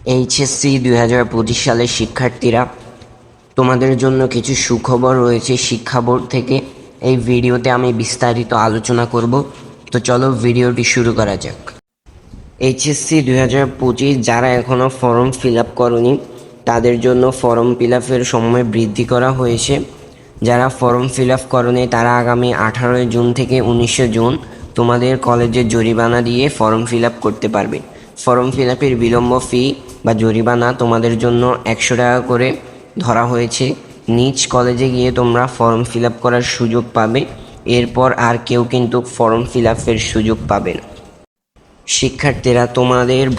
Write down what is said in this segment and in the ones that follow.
HSC দুই হাজার পঁচিশ সালের শিক্ষার্থীরা, তোমাদের জন্য কিছু সুখবর রয়েছে শিক্ষা বোর্ড থেকে। এই ভিডিওতে আমি বিস্তারিত আলোচনা করব। তো চলো ভিডিওটি শুরু করা যাক। এইচএসসি দুই হাজার পঁচিশ যারা এখনও ফর্ম ফিল আপ করনি, তাদের জন্য ফর্ম ফিল আপের সময় বৃদ্ধি করা হয়েছে। যারা ফর্ম ফিল আপ করনি, তারা আগামী আঠারোই জুন থেকে উনিশে জুন তোমাদের কলেজে জরিমানা দিয়ে ফর্ম ফিল আপ করতে পারবে। ফর্ম ফিল আপের বিলম্ব ফি বা জরিমানা তোমাদের জন্য একশো টাকা করে ধরা হয়েছে। নিজ কলেজে গিয়ে তোমরা ফর্ম ফিল আপ করার সুযোগ পাবে। এরপর আর কেউ কিন্তু ফর্ম ফিল আপের সুযোগ পাবে না। শিক্ষার্থীরা, তোমাদের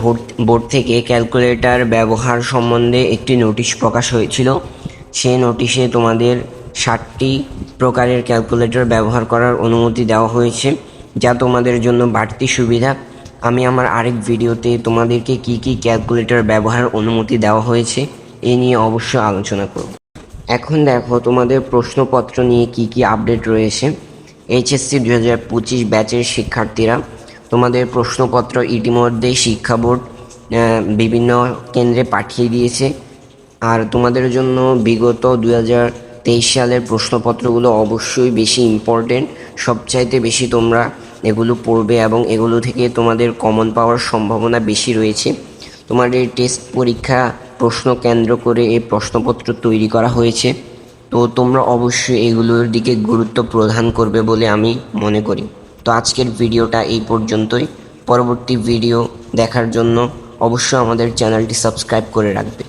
বোর্ড থেকে ক্যালকুলেটর ব্যবহার সম্বন্ধে একটি নোটিশ প্রকাশ হয়েছিল। সেই নোটিশে তোমাদের ষাটটি প্রকারের ক্যালকুলেটর ব্যবহার করার অনুমতি দেওয়া হয়েছে, যা তোমাদের জন্য বাড়তি সুবিধা। আমি আমার আরেক ভিডিওতে তোমাদেরকে কি কি ক্যালকুলেটর ব্যবহার অনুমতি দেওয়া হয়েছে, এ নিয়ে অবশ্যই আলোচনা করব। এখন দেখো তোমাদের প্রশ্নপত্র নিয়ে কি কি আপডেট রয়েছে। এইচএসসি দু হাজার পঁচিশ ব্যাচের শিক্ষার্থীরা, তোমাদের প্রশ্নপত্র ইতিমধ্যেই শিক্ষা বোর্ড বিভিন্ন কেন্দ্রে পাঠিয়ে দিয়েছে। আর তোমাদের জন্য বিগত দু হাজার তেইশ সালের প্রশ্নপত্রগুলো অবশ্যই বেশি ইম্পর্টেন্ট সবচাইতে বেশি তোমরা এগুলো পড়বে এবং এগুলো থেকে তোমাদের কমন পাওয়ার সম্ভাবনা বেশি রয়েছে। তোমাদের টেস্ট পরীক্ষা প্রশ্ন কেন্দ্র করে এই প্রশ্নপত্র তৈরি করা হয়েছে। তো তোমরা অবশ্যই এগুলোর দিকে গুরুত্ব প্রদান করবে বলে আমি মনে করি। তো আজকের ভিডিওটা এই পর্যন্তই। পরবর্তী ভিডিও দেখার জন্য অবশ্যই আমাদের চ্যানেলটি সাবস্ক্রাইব করে রাখবে।